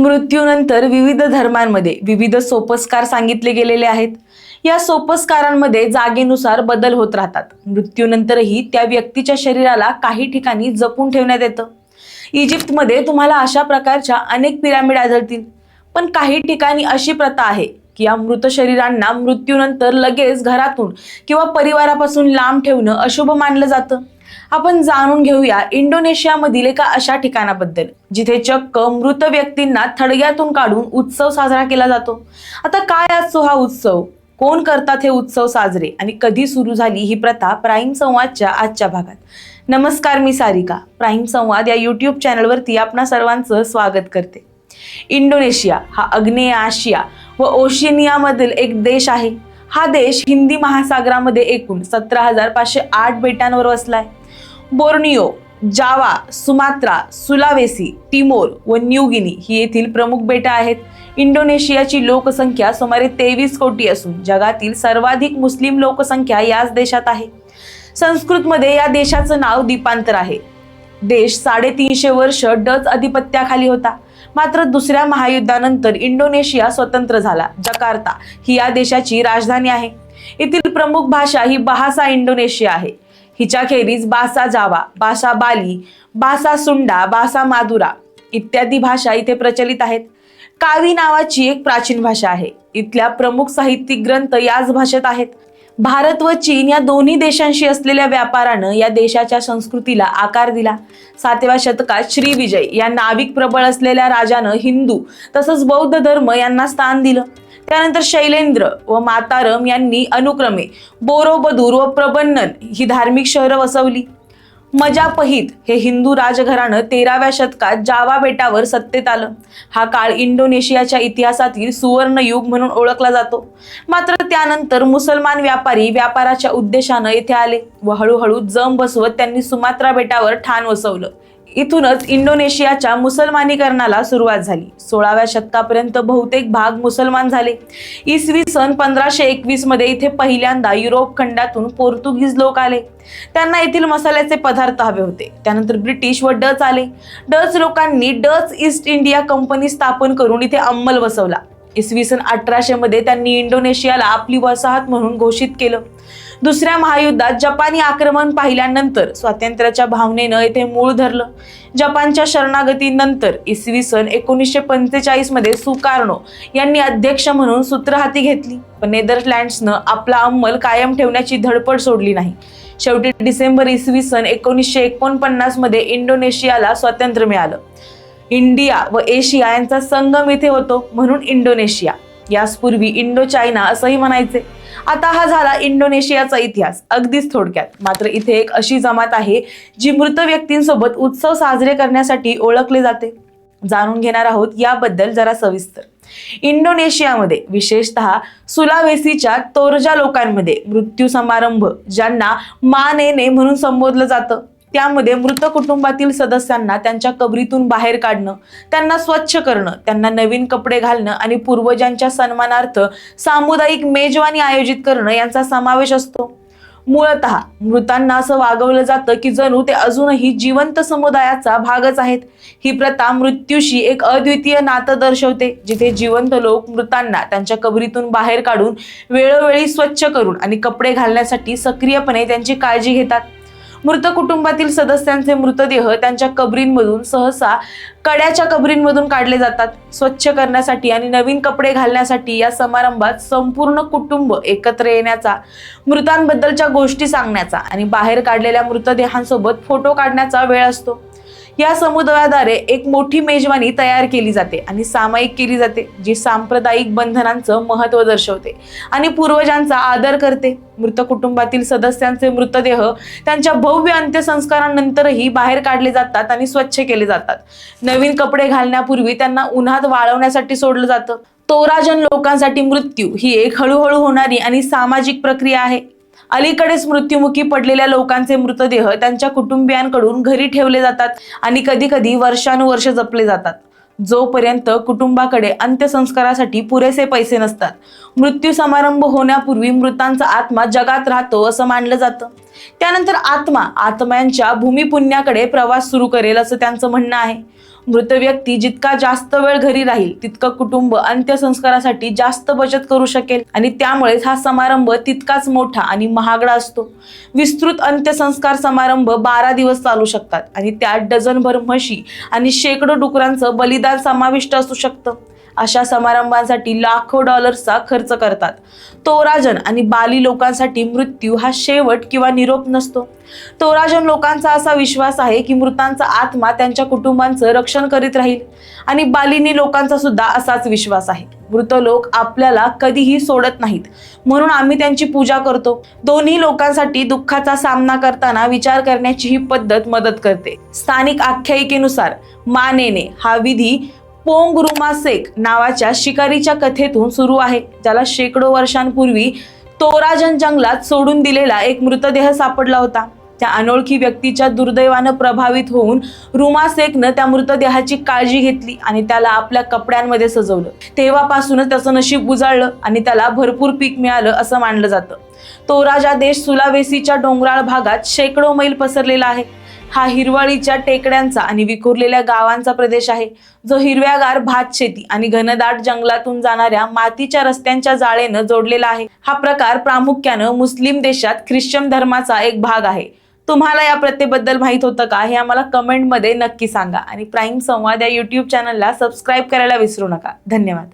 मृत्यूनंतर विविध धर्मांमध्ये विविध सोपस्कार सांगितले गेलेले आहेत. या सोपस्कारांमध्ये जागेनुसार बदल होत राहतात. मृत्यूनंतरही त्या व्यक्तीच्या शरीराला काही ठिकाणी जपून ठेवण्यात येतं. इजिप्तमध्ये तुम्हाला अशा प्रकारच्या अनेक पिरामिड आढळतील. पण काही ठिकाणी अशी प्रथा आहे की या मृत शरीरांना मृत्यूनंतर लगेच घरातून किंवा परिवारापासून लांब ठेवणं अशुभ मानलं जातं. आपण जाणून घेऊया इंडोनेशियामधील एका अशा ठिकाणाबद्दल जिथे चक्क मृत व्यक्तींना थडग्यातून काढून उत्सव साजरा केला जातो. आता काय असतो हा उत्सव? कोण करतात हे उत्सव साजरे? आणि कधी सुरू झाली ही प्रथा प्राईम संवादच्या आजच्या भागात. नमस्कार मी सारिका. प्राईम संवाद या यूट्यूब चॅनलवरती आपणा सर्वांचं स्वागत करते. इंडोनेशिया हा अग्नेय आशिया व ओशिनियामधील एक देश आहे. हा देश हिंदी महासागरामध्ये एकूण सतरा हजार पाचशे आठ बेटांवर वसलाय. Borneo Java Sumatra Sulawesi Timor व न्यू गिनी ही येथील प्रमुख बेटं आहेत. इंडोनेशियाची लोकसंख्या सुमारे तेवीस कोटी असून जगातील सर्वाधिक मुस्लिम लोकसंख्या याच देशात आहे. संस्कृतमध्ये या देशाचं नाव दीपांतर आहे. देश साडेतीनशे वर्ष डच अधिपत्याखाली होता. मात्र दुसऱ्या महायुद्धानंतर इंडोनेशिया स्वतंत्र झाला. जकार्ता ही या देशाची राजधानी आहे. येथील प्रमुख भाषा ही बहासा इंडोनेशिया आहे. हिच्याखेरीज बासा जावा बासा बाली बासा सुंडा बासा मादुरा इत्यादी भाषा इथे प्रचलित आहेत. कावी नावाची एक प्राचीन भाषा आहे. इथल्या प्रमुख साहित्यिक ग्रंथ याच भाषेत आहेत. भारत व चीन या दोन्ही देशांशी असलेल्या व्यापारानं या देशाच्या संस्कृतीला आकार दिला. सातव्या शतकात श्रीविजय या नाविक प्रबळ असलेल्या राजानं हिंदू तसंच बौद्ध धर्म यांना स्थान दिलं. त्यानंतर शैलेंद्र व मातारम यांनी अनुक्रमे बोरोबदूर व प्रबन्नन ही धार्मिक शहरं वसवली. मजापहित हे हिंदू राजघराणं तेराव्या शतकात जावा बेटावर सत्तेत आलं. हा काळ इंडोनेशियाच्या इतिहासातील सुवर्णयुग म्हणून ओळखला जातो. मात्र त्यानंतर मुसलमान व्यापारी व्यापाराच्या उद्देशानं येथे आले व हळूहळू जम बसवत त्यांनी सुमात्रा बेटावर ठाण वसवलं. इथूनच इंडोनेशियाच्या मुसलमानीकरणाला सुरुवात झाली. सोळाव्या शतकापर्यंत बहुतेक भाग मुसलमान झाले. इसवी सन पंधराशे एकवीसमध्ये इथे पहिल्यांदा युरोप खंडातून पोर्तुगीज लोक आले. त्यांना येथील मसाल्याचे पदार्थ हवे होते. त्यानंतर ब्रिटिश व डच आले. डच लोकांनी डच ईस्ट इंडिया कंपनी स्थापन करून इथे अंमल बसवला. इसवी सन अठराशे मध्ये त्यांनी इंडोनेशियाला आपली वसाहत म्हणून घोषित केलं. दुसऱ्या महायुद्धात जपानी आक्रमण पाहिल्यानंतर स्वातंत्र्याच्या भावनेनं येथे मूळ धरलं. जपानच्या शरणागतीनंतर इसवी सन एकोणीसशे पंचेचाळीसमध्ये सुकार्नो यांनी अध्यक्ष म्हणून सूत्र हाती घेतली. पण नेदरलँड्सनं आपला अंमल कायम ठेवण्याची धडपड सोडली नाही. शेवटी डिसेंबर इसवी सन एकोणीसशे एकोणपन्नासमध्ये इंडोनेशियाला स्वातंत्र्य मिळालं. इंडिया व एशिया यांचा संगम इथे होतो म्हणून इंडोनेशिया. यासपूर्वी इंडो चायना असंही म्हणायचे. आता हा झाला इंडोनेशियाचा इतिहास अगदीच थोडक्यात. मात्र इथे एक अशी जमात आहे जी मृत व्यक्तींसोबत उत्सव साजरे करण्यासाठी ओळखले जाते. जाणून घेणार आहोत याबद्दल जरा सविस्तर. इंडोनेशियामध्ये विशेषतः सुलावेसीच्या तोरजा लोकांमध्ये मृत्यू समारंभ ज्यांना मानेने म्हणून संबोधलं जातं. त्यामध्ये मृत कुटुंबातील सदस्यांना त्यांच्या कबरीतून बाहेर काढणं त्यांना स्वच्छ करणं त्यांना नवीन कपडे घालणं आणि पूर्वजांच्या सन्मानार्थ सामुदायिक मेजवानी आयोजित करणं यांचा समावेश असतो. मूळत मृतांना असं वागवलं जातं की जणू ते अजूनही जिवंत समुदायाचा भागच आहेत. ही प्रथा मृत्यूशी एक अद्वितीय नातं दर्शवते जिथे जिवंत लोक मृतांना त्यांच्या कबरीतून बाहेर काढून वेळोवेळी स्वच्छ करून आणि कपडे घालण्यासाठी सक्रियपणे त्यांची काळजी घेतात. मृत कुटुंबातील सदस्यांचे मृतदेह त्यांच्या कबरींमधून सहसा कड्याच्या कबरींमधून काढले जातात. स्वच्छ करण्यासाठी आणि नवीन कपडे घालण्यासाठी या समारंभात संपूर्ण कुटुंब एकत्र येण्याचा मृतांबद्दलच्या गोष्टी सांगण्याचा आणि बाहेर काढलेल्या मृतदेहांसोबत फोटो काढण्याचा वेळ असतो. या समुदायाद्वारे एक मोठी मेजवानी तयार केली जाते आणि सामायिक केली जाते जी सांप्रदायिक बंधनांचं महत्त्व दर्शवते आणि पूर्वजांचा आदर करते. मृत कुटुंबातील सदस्यांचे मृतदेह त्यांच्या भव्य अंत्यसंस्कारानंतरही बाहेर काढले जातात आणि स्वच्छ केले जातात. नवीन कपडे घालण्यापूर्वी त्यांना उन्हात वाळवण्यासाठी सोडलं जातं. तोराजन लोकांसाठी मृत्यू ही एक हळूहळू होणारी आणि सामाजिक प्रक्रिया आहे. अलीकडेच मृत्युमुखी पडलेल्या लोकांचे मृतदेह त्यांच्या कुटुंबियांकडून घरी ठेवले जातात आणि कधी कधी वर्षानुवर्ष जपले जातात. जोपर्यंत कुटुंबाकडे अंत्यसंस्कारासाठी पुरेसे पैसे नसतात मृत्यू समारंभ होण्यापूर्वी मृतांचा आत्मा जगात राहतो असं मानलं जातं. त्यानंतर आत्मा आत्म्यांच्या भूमिपुण्याकडे प्रवास सुरू करेल असं त्यांचं म्हणणं आहे. मृत व्यक्ती जितका जास्त वेळ घरी राहील तितकं कुटुंब अंत्यसंस्कारासाठी जास्त बचत करू शकेल. आणि त्यामुळेच हा समारंभ तितकाच मोठा आणि महागडा असतो. विस्तृत अंत्यसंस्कार समारंभ बारा दिवस चालू शकतात आणि त्यात डझनभर म्हशी आणि शेकडो डुकरांचं बलिदान समाविष्ट असू शकतं. अशा समारंभांसाठी लाखो डॉलर्सचा खर्च करतात. तोराजन आणि बाली लोकांसाठी मृत्यू हा शेवट किंवा निरोप नसतो. तोराजन लोकांचा असा विश्वास आहे की मृतांचा आत्मा त्यांच्या कुटुंबांचं रक्षण करीत राहील आणि बालिनी लोकांचा सुद्धा असाच विश्वास आहे. मृत लोक आपल्याला कधीही सोडत नाहीत. म्हणून आम्ही त्यांची पूजा करतो. दोन्ही लोकांसाठी दुःखाचा सामना करताना विचार करण्याची ही पद्धत मदत करते. स्थानिक आख्यायिकेनुसार मानेने हा विधी पोंग रुमासेक नावाच्या शिकारीच्या कथेतून सुरू आहे ज्याला शेकडो वर्षांपूर्वी तोराजन जंगलात सोडून दिलेला एक मृतदेह सापडला होता. त्या अनोळखी व्यक्तीच्या दुर्दैवानं प्रभावित होऊन रुमासेकनं त्या मृतदेहाची काळजी घेतली आणि त्याला आपल्या कपड्यांमध्ये सजवलं. तेव्हापासूनच त्याचं नशीब उजाळलं आणि त्याला भरपूर पीक मिळालं असं मानलं जातं. तो राजा देश सुलावेसीच्या डोंगराळ भागात शेकडो मैल पसरलेला आहे. हा हिरवळीच्या टेकड्यांचा आणि विखुरलेल्या गावांचा प्रदेश आहे. जो हिरव्यागार भात शेती आणि घनदाट जंगलातून जाणाऱ्या मातीच्या रस्त्यांच्या जाळेनं जोडलेला आहे. हा प्रकार प्रामुख्यानं मुस्लिम देशात ख्रिश्चन धर्माचा एक भाग आहे. तुम्हाला या प्रथेबद्दल माहीत होतं का? हे आम्हाला कमेंटमध्ये नक्की सांगा. आणि प्राईम संवाद या युट्यूब चॅनलला सबस्क्राईब करायला विसरू नका. धन्यवाद.